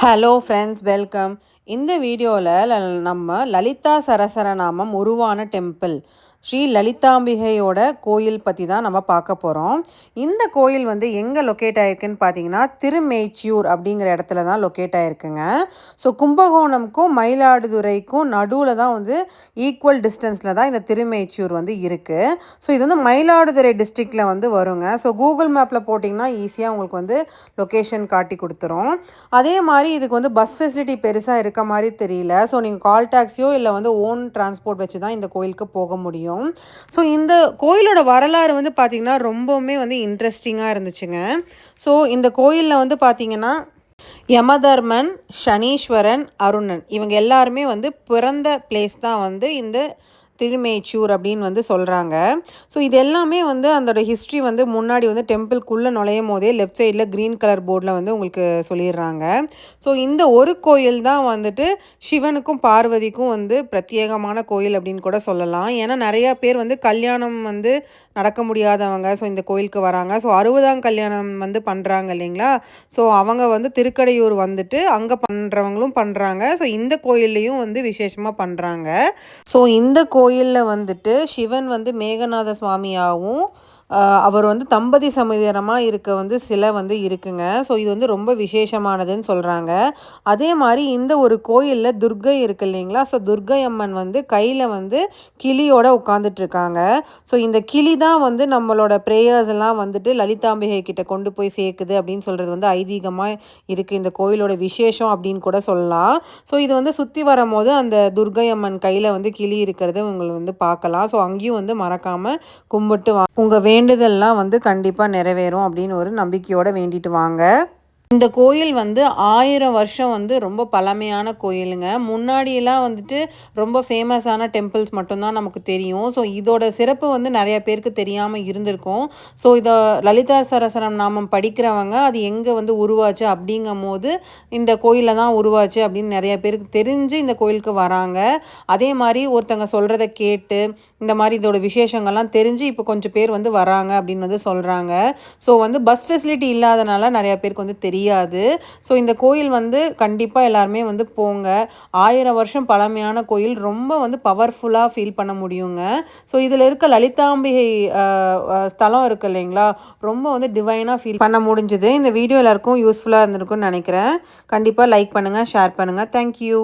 Hello friends welcome இந்த வீடியோவில் நம்ம லலிதா சரசரநாமம் உருவான டெம்பிள் ஸ்ரீ லலிதாம்பிகையோட கோயில் பற்றி தான் நம்ம பார்க்க போகிறோம் இந்த கோயில் வந்து எங்கே லொக்கேட் ஆகிருக்குன்னு பார்த்தீங்கன்னா திருமேச்சியூர் அப்படிங்கிற இடத்துல தான் லொக்கேட் ஆகிருக்குங்க ஸோ கும்பகோணம்க்கும் மயிலாடுதுறைக்கும் நடுவில் தான் வந்து ஈக்குவல் டிஸ்டன்ஸில் தான் இந்த திருமேச்சியூர் வந்து இருக்குது ஸோ இது வந்து மயிலாடுதுறை டிஸ்ட்ரிக்டில் வந்து வருங்க. ஸோ கூகுள் மேப்பில் போட்டிங்கன்னா ஈஸியாக உங்களுக்கு வந்து லொக்கேஷன் காட்டி கொடுத்துரும். அதே மாதிரி இதுக்கு வந்து பஸ் ஃபெசிலிட்டி பெருசாக இருக்க மாதிரி தெரியல. ஸோ நீங்கள் கால் டாக்ஸியோ இல்லை வந்து ஓன் டிரான்ஸ்போர்ட் வச்சு தான் இந்த கோயிலுக்கு போக முடியும். தெரியும் ஸோ இந்த கோயிலோட வரலாறு வந்து பார்த்திங்கன்னா ரொம்பவுமே வந்து இன்ட்ரெஸ்டிங்காக இருந்துச்சுங்க. ஸோ இந்த கோயிலில் வந்து பார்த்திங்கன்னா யமதர்மன் சனீஸ்வரன் அருணன் இவங்க எல்லாருமே வந்து பிறந்த பிளேஸ் தான் வந்து இந்த திருமேச்சூர் அப்படின்னு வந்து சொல்கிறாங்க ஸோ இது எல்லாமே வந்து அதோட ஹிஸ்ட்ரி வந்து முன்னாடி வந்து டெம்பிள்குள்ளே நுழையும் போதே லெஃப்ட் சைடில் க்ரீன் கலர் போர்டில் வந்து உங்களுக்கு சொல்லிடுறாங்க. ஸோ இந்த ஒரு கோயில் தான் வந்துட்டு சிவனுக்கும் பார்வதிக்கும் வந்து பிரத்யேகமான கோயில் அப்படின்னு கூட சொல்லலாம். ஏன்னா நிறையா பேர் வந்து கல்யாணம் வந்து நடக்க முடியாதவங்க ஸோ இந்த கோயிலுக்கு வராங்க. ஸோ அறுபதாம் கல்யாணம் வந்து பண்ணுறாங்க இல்லைங்களா? ஸோ அவங்க வந்து திருக்கடையூர் வந்துட்டு அங்கே பண்ணுறவங்களும் பண்ணுறாங்க ஸோ இந்த கோயில்லையும் வந்து விசேஷமாக பண்ணுறாங்க ஸோ இந்த கோயில் கோயிலில் வந்துட்டு சிவன் வந்து மேகநாத சுவாமியாகவும் அவர் வந்து தம்பதி சமுதிரமாக இருக்க வந்து சிலை வந்து இருக்குங்க. ஸோ இது வந்து ரொம்ப விசேஷமானதுன்னு சொல்கிறாங்க அதே மாதிரி இந்த ஒரு கோயிலில் துர்கை இருக்கு இல்லைங்களா? ஸோ துர்கை அம்மன் வந்து கையில் வந்து கிளியோட உட்காந்துட்ருக்காங்க ஸோ இந்த கிளி தான் வந்து நம்மளோட ப்ரேயர்ஸ் எல்லாம் வந்துட்டு லலிதாம்பிகை கிட்ட கொண்டு போய் சேர்க்குது அப்படின்னு சொல்கிறது வந்து ஐதீகமாக இருக்குது இந்த கோயிலோட விசேஷம் அப்படின்னு கூட சொல்லலாம். ஸோ இது வந்து சுற்றி வரும்போது அந்த துர்கை அம்மன் கையில் வந்து கிளி இருக்கிறத உங்களை வந்து பார்க்கலாம். ஸோ அங்கேயும் வந்து மறக்காமல் கும்பிட்டு வா. உங்கள் வே வேண்டுதல்லாம் வந்து கண்டிப்பாக நிறைவேறும் அப்படின்னு ஒரு நம்பிக்கையோடு வேண்டிட்டு வாங்க. இந்த கோயில் வந்து ஆயிரம் வருஷம் வந்து ரொம்ப பழமையான கோயிலுங்க. முன்னாடியெல்லாம் வந்துட்டு ரொம்ப ஃபேமஸான டெம்பிள்ஸ் மட்டும்தான் நமக்கு தெரியும். ஸோ இதோட சிறப்பு வந்து நிறைய பேருக்கு தெரியாமல் இருந்திருக்கும். ஸோ இதை லலிதா சரசரம் நாமம் படிக்கிறவங்க அது எங்கே வந்து உருவாச்சு அப்படிங்கும் போது இந்த கோயிலில் தான் உருவாச்சு அப்படின்னு நிறைய பேருக்கு தெரிஞ்சு இந்த கோயிலுக்கு வராங்க. அதே மாதிரி ஒருத்தங்க சொல்கிறத கேட்டு இந்த மாதிரி இதோட விசேஷங்கள்லாம் தெரிஞ்சு இப்போ கொஞ்சம் பேர் வந்து வராங்க அப்படின்னு வந்து சொல்கிறாங்க ஸோ வந்து பஸ் ஃபெசிலிட்டி இல்லாதனால நிறையா பேருக்கு வந்து தெரியும். தெரியாது. ஸோ இந்த கோயில் வந்து கண்டிப்பாக எல்லாருமே வந்து போங்க. ஆயிரம் வருஷம் பழமையான கோயில். ரொம்ப வந்து பவர்ஃபுல்லாக ஃபீல் பண்ண முடியுங்க. ஸோ இதில் இருக்க லலிதாம்பிகை ஸ்தலம் இருக்குது இல்லைங்களா? ரொம்ப வந்து டிவைனாக ஃபீல் பண்ண முடிஞ்சுது. இந்த வீடியோ எல்லாருக்கும் யூஸ்ஃபுல்லாக இருந்திருக்கும்னு நினைக்கிறேன். கண்டிப்பாக லைக் பண்ணுங்கள் ஷேர் பண்ணுங்கள் தேங்க்யூ